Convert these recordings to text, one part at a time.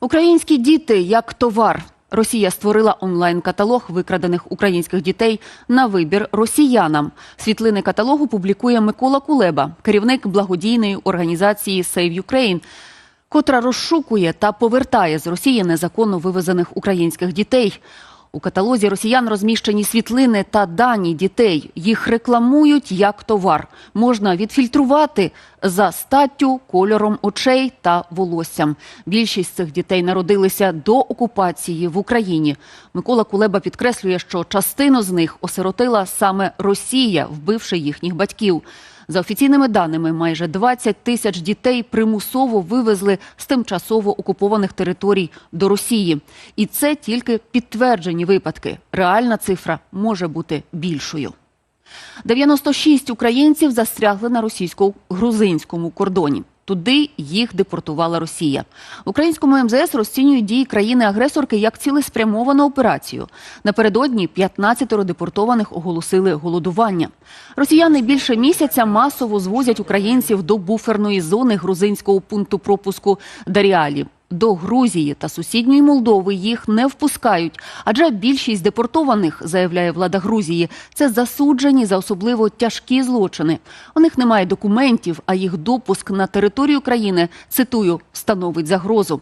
Українські діти як товар. Росія створила онлайн-каталог викрадених українських дітей на вибір росіянам. Світлини каталогу публікує Микола Кулеба, керівник благодійної організації Save Ukraine, котра розшукує та повертає з Росії незаконно вивезених українських дітей. У каталозі росіян розміщені світлини та дані дітей. Їх рекламують як товар. Можна відфільтрувати за статтю, кольором очей та волоссям. Більшість цих дітей народилися до окупації в Україні. Микола Кулеба підкреслює, що частину з них осиротила саме Росія, вбивши їхніх батьків. За офіційними даними, майже 20 тисяч дітей примусово вивезли з тимчасово окупованих територій до Росії. І це тільки підтверджені випадки. Реальна цифра може бути більшою. 96 українців застрягли на російсько-грузинському кордоні. Туди їх депортувала Росія. Українському МЗС розцінюють дії країни-агресорки як цілеспрямовану операцію. Напередодні 15 депортованих оголосили голодування. Росіяни більше місяця масово звозять українців до буферної зони грузинського пункту пропуску Даріалі. До Грузії та сусідньої Молдови їх не впускають, адже більшість депортованих, заявляє влада Грузії, це засуджені за особливо тяжкі злочини. У них немає документів, а їх допуск на територію країни цитую становить загрозу.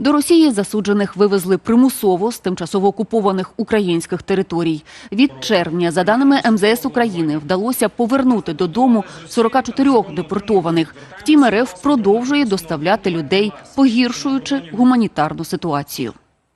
До Росії засуджених вивезли примусово з тимчасово окупованих українських територій. Від червня, за даними МЗС України, вдалося повернути додому 44 депортованих. Втім, РФ продовжує доставляти людей, погіршуючи гуманітарну ситуацію.